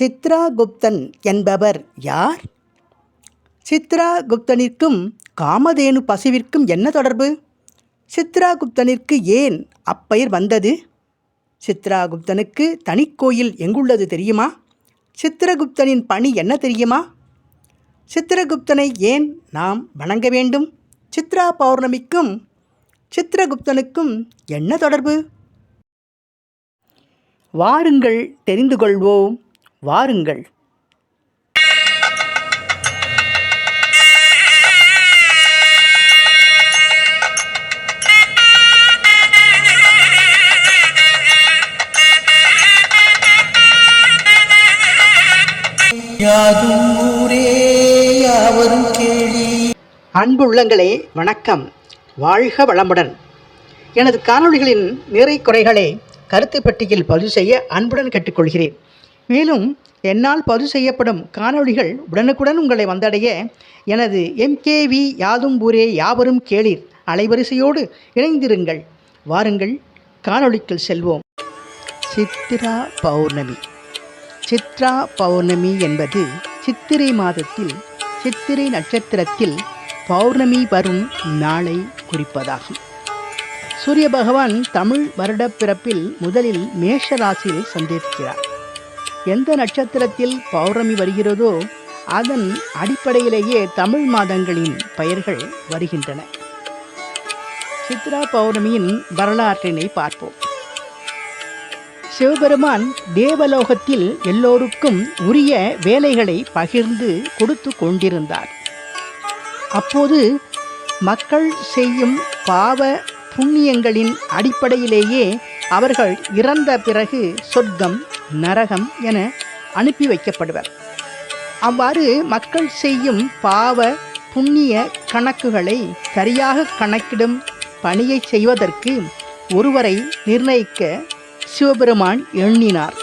சித்ரா குப்தன் என்பவர் யார்? சித்ரா குப்தனிற்கும் காமதேனு பசுவிற்கும் என்ன தொடர்பு? சித்ராகுப்தனிற்கு ஏன் அப்பெயர் வந்தது? சித்ராகுப்தனுக்கு தனிக்கோயில் எங்குள்ளது தெரியுமா? சித்திரகுப்தனின் பணி என்ன தெரியுமா? சித்திரகுப்தனை ஏன் நாம் வணங்க வேண்டும்? சித்ரா பௌர்ணமிக்கும் சித்திரகுப்தனுக்கும் என்ன தொடர்பு? வாருங்கள் தெரிந்து கொள்வோம். வாருங்கள். அன்புள்ளங்களே வணக்கம். வாழ்க வளமுடன். எனது காணொளிகளின் நிறை குறைகளை கருத்து பெட்டியில் பதிவு செய்ய அன்புடன் கேட்டுக்கொள்கிறேன். மேலும் என்னால் பதிவு செய்யப்படும் காணொளிகள் உடனுக்குடன் உங்களை வந்தடைய எனது எம்கேவி யாதும் ஊரே யாவரும் கேளீர். அலைவரிசையோடு இணைந்திருங்கள். வாருங்கள் காணொளிக்குள் செல்வோம். சித்ரா பௌர்ணமி. சித்ரா பௌர்ணமி என்பது சித்திரை மாதத்தில் சித்திரை நட்சத்திரத்தில் பௌர்ணமி வரும் நாளை குறிப்பதாகும். சூரிய பகவான் தமிழ் வருடப் பிறப்பில் முதலில் மேஷ ராசியில் சந்திருக்கிறார் எந்த நட்சத்திரத்தில் பௌர்ணமி வருகிறதோ அதன் அடிப்படையிலேயே தமிழ் மாதங்களின் பெயர்கள் வருகின்றன. சித்ரா பௌர்ணமியின் வரலாற்றினை பார்ப்போம். சிவபெருமான் தேவலோகத்தில் எல்லோருக்கும் உரிய வேலைகளை பகிர்ந்து கொடுத்து கொண்டிருந்தார். அப்போது மக்கள் செய்யும் பாவ புண்ணியங்களின் அடிப்படையிலேயே அவர்கள் இறந்த பிறகு சொர்க்கம் நரகம் என அனுப்பி வைக்கப்படுவர். அவ்வாறு மக்கள் செய்யும் பாவ புண்ணிய கணக்குகளை சரியாக கணக்கிடும் பணியை செய்வதற்கு ஒருவரை நிர்ணயிக்க சிவபெருமான் எண்ணினார்.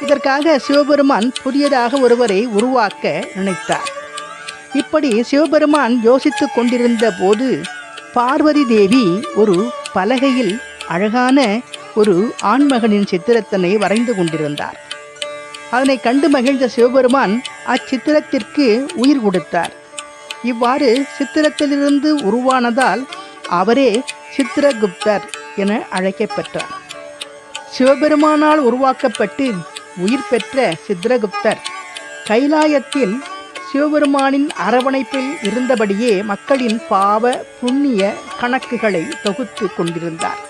இதற்காக சிவபெருமான் புதியதாக ஒருவரை உருவாக்க நினைத்தார். இப்படி சிவபெருமான் யோசித்துக் கொண்டிருந்த போது பார்வதி தேவி ஒரு பலகையில் அழகான ஒரு ஆண்மகனின் சித்திரத்தினை வரைந்து கொண்டிருந்தார். அதனை கண்டு மகிழ்ந்த சிவபெருமான் அச்சித்திரத்திற்கு உயிர் கொடுத்தார். இவ்வாறு சித்திரத்திலிருந்து உருவானதால் அவரே சித்திரகுப்தர் என அழைக்கப்பெற்றார் சிவபெருமானால் உருவாக்கப்பட்டு உயிர் பெற்ற சித்திரகுப்தர் கைலாயத்தில் சிவபெருமானின் அரவணைப்பில் இருந்தபடியே மக்களின் பாவ புண்ணிய கணக்குகளை தொகுத்து கொண்டிருந்தார்.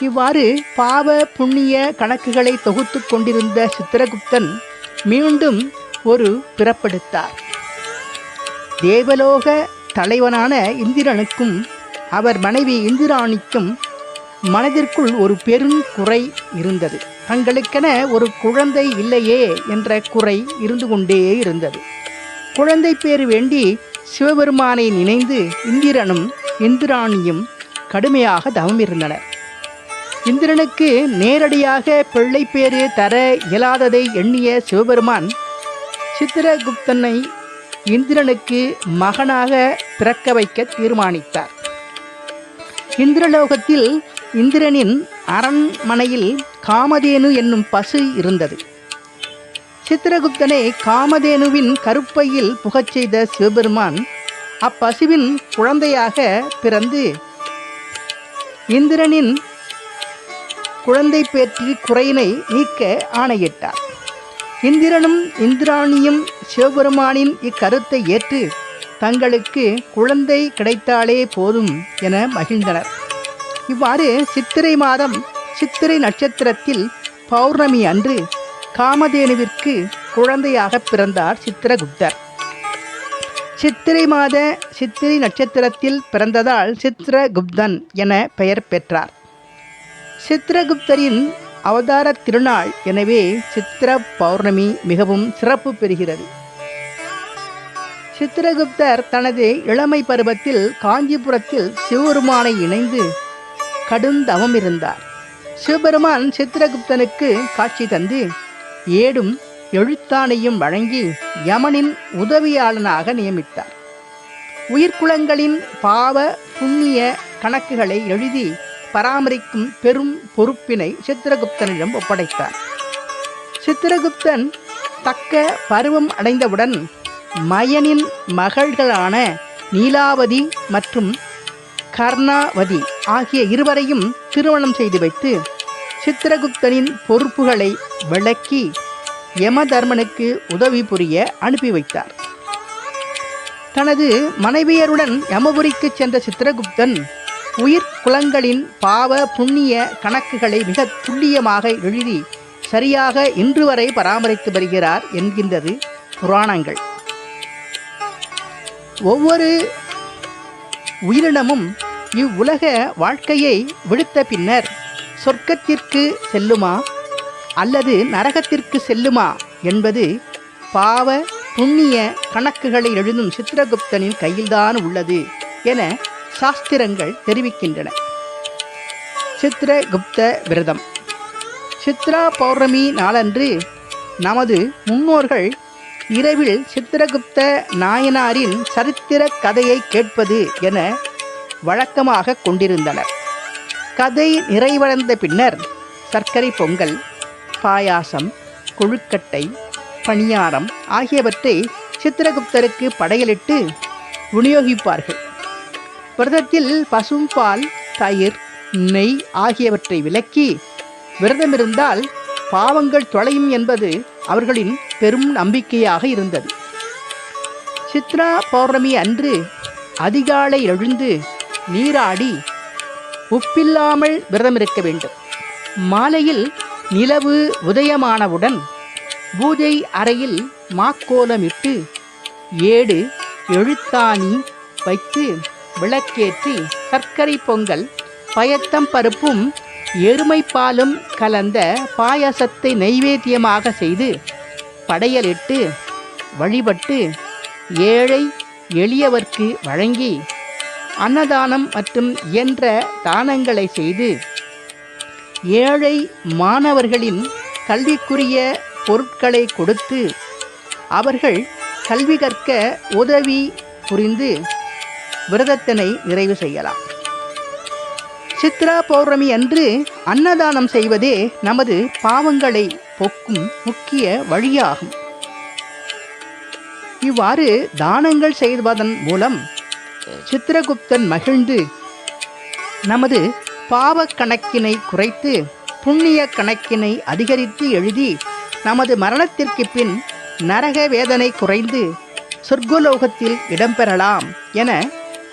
இவ்வாறு பாவ புண்ணிய கணக்குகளை தொகுத்து கொண்டிருந்த சித்திரகுப்தன் மீண்டும் ஒரு பிறப்பெடுத்தார். தேவலோக தலைவனான இந்திரனுக்கும் அவர் மனைவி இந்திராணிக்கும் மனதிற்குள் ஒரு பெரும் குறை இருந்தது. தங்களுக்கென ஒரு குழந்தை இல்லையே என்ற குறை இருந்து கொண்டே இருந்தது. குழந்தை பேர் வேண்டி சிவபெருமானை நினைந்து இந்திரனும் இந்திராணியும் கடுமையாக தவம் இருந்தனர் இந்திரனுக்கு நேரடியாக பிள்ளை பேறு தர இயலாததை எண்ணிய சிவபெருமான் சித்திரகுப்தனை இந்திரனுக்கு மகனாக பிறக்க வைக்க தீர்மானித்தார். இந்திரலோகத்தில் இந்திரனின் அரண்மனையில் காமதேனு என்னும் பசு இருந்தது. சித்திரகுப்தனை காமதேனுவின் கருப்பையில் புகச் செய்த சிவபெருமான் அப்பசுவின் குழந்தையாக பிறந்து இந்திரனின் குழந்தை பேற்றில் குறையினை நீக்க ஆணையிட்டார். இந்திரனும் இந்திராணியும் சிவபெருமானின் இக்கருத்தை ஏற்று தங்களுக்கு குழந்தை கிடைத்தாலே போதும் என மகிழ்ந்தனர். இவ்வாறு சித்திரை மாதம் சித்திரை நட்சத்திரத்தில் பௌர்ணமி அன்று காமதேனுவிற்கு குழந்தையாக பிறந்தார் சித்திரகுப்தர். சித்திரை மாத சித்திரை நட்சத்திரத்தில் பிறந்ததால் சித்திரகுப்தன் என பெயர் பெற்றார். சித்திரகுப்தரின் அவதார திருநாள். எனவே சித்திர பௌர்ணமி மிகவும் சிறப்பு பெறுகிறது. சித்திரகுப்தர் தனது இளமை பருவத்தில் காஞ்சிபுரத்தில் சிவபெருமானை இணைந்து கடுந்தவம் இருந்தார். சிவபெருமான் சித்திரகுப்தனுக்கு காட்சி தந்து ஏடும் எழுத்தானையும் வழங்கி யமனின் உதவியாளனாக நியமித்தார். உயிர்க்குலங்களின் பாவ புண்ணிய கணக்குகளை எழுதி பராமரிக்கும் பெரும் பொறுப்பினை சித்திரகுப்தனிடம் ஒப்படைத்தார். சித்திரகுப்தன் தக்க பருவம் அடைந்தவுடன் மயனின் மகள்களான நீலாவதி மற்றும் கர்ணாவதி ஆகிய இருவரையும் திருமணம் செய்து வைத்து சித்திரகுப்தனின் பொறுப்புகளை விளக்கி யமதர்மனுக்கு உதவி புரிய அனுப்பி வைத்தார். தனது மனைவியருடன் யமபுரிக்கு சென்ற சித்திரகுப்தன் உயிர் குலங்களின் பாவ புண்ணிய கணக்குகளை மிக துல்லியமாக எழுதி சரியாக இன்று வரை பராமரித்து வருகிறார் என்கின்றது புராணங்கள். ஒவ்வொரு உயிரினமும் இவ்வுலக வாழ்க்கையை விடுத்த பின்னர் சொர்க்கத்திற்கு செல்லுமா? அல்லது நரகத்திற்கு செல்லுமா? என்பது பாவ புண்ணிய கணக்குகளை எழுதும் சித்திரகுப்தனின் கையில்தான் உள்ளது என சாஸ்திரங்கள் தெரிவிக்கின்றன. சித்திரகுப்த விரதம். சித்ரா பௌர்ணமி நாளன்று நமது முன்னோர்கள் இரவில் சித்திரகுப்த நாயனாரின் சரித்திர கதையை கேட்பது என வழக்கமாக கொண்டிருந்தனர். கதை நிறைவடைந்த பின்னர் சர்க்கரை பொங்கல் பாயாசம் கொழுக்கட்டை பணியாரம் ஆகியவற்றை சித்திரகுப்தருக்கு படையலிட்டு விநியோகிப்பார்கள். விரதத்தில் பசும்பால் தயிர் நெய் ஆகியவற்றை விலக்கி விரதமிருந்தால் பாவங்கள் தொலையும் என்பது அவர்களின் பெரும் நம்பிக்கையாக இருந்தது. சித்ரா பௌர்ணமி அன்று அதிகாலை எழுந்து நீராடி உப்பில்லாமல் விரதமிருக்க வேண்டும். மாலையில் நிலவு உதயமானவுடன் பூஜை அறையில் மாக்கோலமிட்டு ஏடு எழுத்தாணி வைத்து விளக்கேற்றி சர்க்கரை பொங்கல் பயத்தம் பருப்பும் எருமைப்பாலும் கலந்த பாயாசத்தை நைவேத்தியமாக செய்து படையலிட்டு வழிபட்டு ஏழை எளியவர்க்கு வழங்கி அன்னதானம் மற்றும் இயன்ற தானங்களை செய்து ஏழை மாணவர்களின் கல்விக்குரிய பொருட்களை கொடுத்து அவர்கள் கல்வி கற்க உதவி புரிந்து விரதத்தினை நிறைவு செய்யலாம். சித்ரா பௌர்ணமி அன்று அன்னதானம் செய்வதே நமது பாவங்களை போக்கும் முக்கிய வழியாகும். இவ்வாறு தானங்கள் செய்வதன் மூலம் சித்திரகுப்தன் மகிழ்ந்து நமது பாவக் கணக்கினை குறைத்து புண்ணிய கணக்கினை அதிகரித்து எழுதி நமது மரணத்திற்கு பின் நரக வேதனை குறைந்து சொர்க்கலோகத்தில் இடம்பெறலாம் என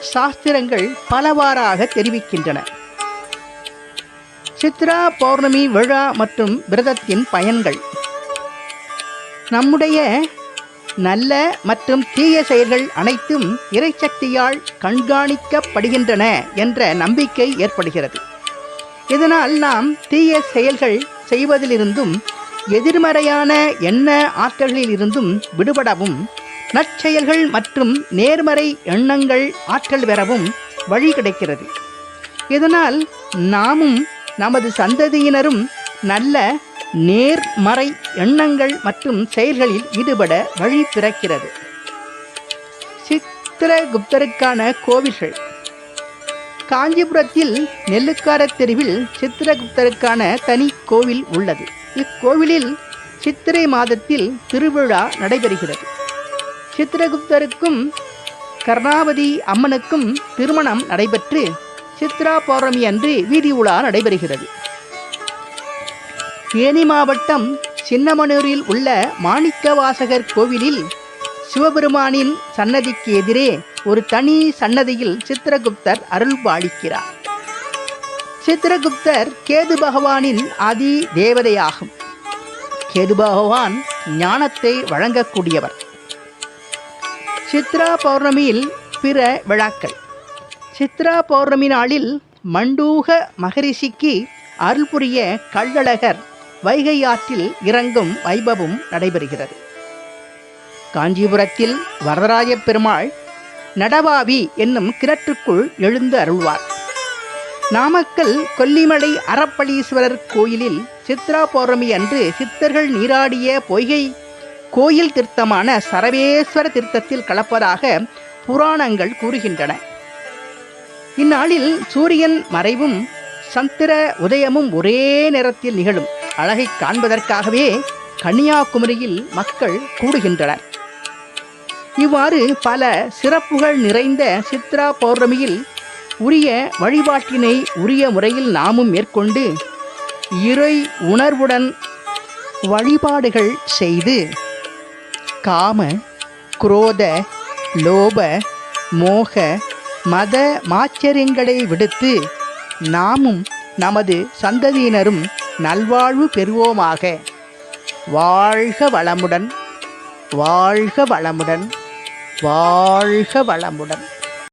சாஸ்திரங்கள் பலவாறாக தெரிவிக்கின்றன. சித்ரா பௌர்ணமி விழா மற்றும் விரதத்தின் பயன்கள். நம்முடைய நல்ல மற்றும் தீய செயல்கள் அனைத்தும் இறைசக்தியால் கண்காணிக்கப்படுகின்றன என்ற நம்பிக்கை ஏற்படுகிறது. இதனால் நாம் தீய செயல்கள் செய்வதிலிருந்தும் எதிர்மறையான எண்ண ஆற்றல்களிலிருந்தும் விடுபடவும் நற்செயல்கள் மற்றும் நேர்மறை எண்ணங்கள் ஆற்றல் பெறவும் வழி கிடைக்கிறது. இதனால் நாமும் நமது சந்ததியினரும் நல்ல நேர்மறை எண்ணங்கள் மற்றும் செயல்களில் ஈடுபட வழி பிறக்கிறது. சித்திரகுப்தருக்கான கோவில்கள். காஞ்சிபுரத்தில் நெல்லுக்கார தெருவில் சித்திரகுப்தருக்கான தனி கோவில் உள்ளது. இக்கோவிலில் சித்திரை மாதத்தில் திருவிழா நடைபெறுகிறது. சித்திரகுப்தருக்கும் கர்ணாவதி அம்மனுக்கும் திருமணம் நடைபெற்று சித்ரா பௌர்ணமி அன்று வீதி உலா நடைபெறுகிறது. தேனி மாவட்டம் சின்னமனூரில் உள்ள மாணிக்கவாசகர் கோவிலில் சிவபெருமானின் சன்னதிக்கு எதிரே ஒரு தனி சன்னதியில் சித்திரகுப்தர் அருள் பாலிக்கிறார் சித்திரகுப்தர் கேது பகவானின் ஆதி தேவதையாகும். கேது பகவான் ஞானத்தை வழங்கக்கூடியவர். சித்ரா பௌர்ணமியில் பிற விழாக்கள். சித்ரா பௌர்ணமி நாளில் மண்டூக மகரிஷிக்கு அருள் புரிய கள்ளழகர் வைகை ஆற்றில் இறங்கும் வைபவம் நடைபெறுகிறது. காஞ்சிபுரத்தில் வரதராஜ பெருமாள் நடவாவி என்னும் கிணற்றுக்குள் எழுந்து அருள்வார். நாமக்கல் கொல்லிமலை அறப்பளீஸ்வரர் கோயிலில் சித்ரா பௌர்ணமி அன்று சித்தர்கள் நீராடிய பொய்கை கோயில் தீர்த்தமான சரவேஸ்வர தீர்த்தத்தில் கலப்பதாக புராணங்கள் கூறுகின்றன. இந்நாளில் சூரியன் மறைவும் சந்திர உதயமும் ஒரே நேரத்தில் நிகழும். அழகை காண்பதற்காகவே கன்னியாகுமரியில் மக்கள் கூடுகின்றனர். இவ்வாறு பல சிறப்புகள் நிறைந்த சித்ரா பௌர்ணமியில் உரிய வழிபாட்டினை உரிய முறையில் நாமும் மேற்கொண்டு இறை உணர்வுடன் வழிபாடுகள் செய்து காம குரோத லோப மோக மத மாச்சரியங்களை விடுத்து நாமும் நமது சந்ததியினரும் நல்வாழ்வு பெறுவோமாக. வாழ்க வளமுடன் வாழ்க வளமுடன் வாழ்க வளமுடன்.